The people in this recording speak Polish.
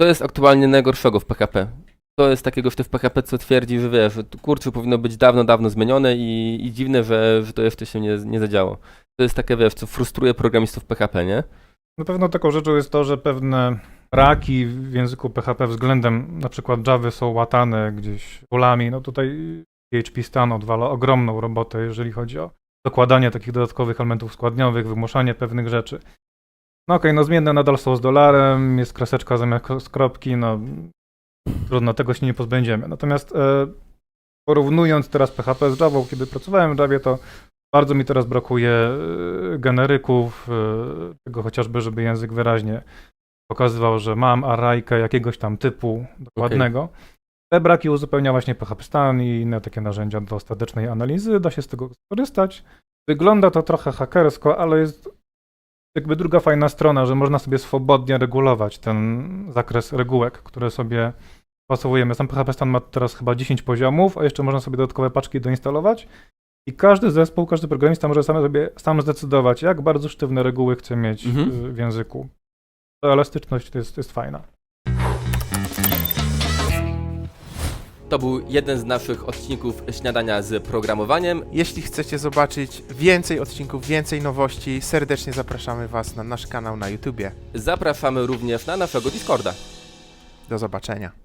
To jest aktualnie najgorszego w PHP. To jest takiego w PHP, co twierdzi, że wiesz, że kurczę, powinno być dawno, dawno zmienione i, i dziwne, że, że to jeszcze się nie, nie zadziało. To jest takie, wiesz, co frustruje programistów PHP, nie? Na pewno taką rzeczą jest to, że pewne braki w języku PHP względem na przykład Java są łatane gdzieś polami. No tutaj PHP Stan odwala ogromną robotę, jeżeli chodzi o dokładanie takich dodatkowych elementów składniowych, wymuszanie pewnych rzeczy. No okej, no zmienne nadal są z dolarem, jest kreseczka zamiast kropki, no trudno, tego się nie pozbędziemy. Natomiast e, porównując teraz PHP z Java, kiedy pracowałem w Javie, to bardzo mi teraz brakuje e, generyków, e, tego chociażby, żeby język wyraźnie pokazywał, że mam arraykę jakiegoś tam typu dokładnego. Te braki uzupełnia właśnie PHP Stan i inne takie narzędzia do statycznej analizy. Da się z tego skorzystać. Wygląda to trochę hakersko, ale jest jakby druga fajna strona, że można sobie swobodnie regulować ten zakres regułek, które sobie pasowujemy. Sam PHP Stan ma teraz chyba 10 poziomów, a jeszcze można sobie dodatkowe paczki doinstalować. I każdy zespół, każdy programista może sam sobie sam zdecydować, jak bardzo sztywne reguły chce mieć Mhm. w języku. Ta elastyczność to jest, jest fajna. To był jeden z naszych odcinków śniadania z programowaniem. Jeśli chcecie zobaczyć więcej odcinków, więcej nowości, serdecznie zapraszamy Was na nasz kanał na YouTubie. Zapraszamy również na naszego Discorda. Do zobaczenia.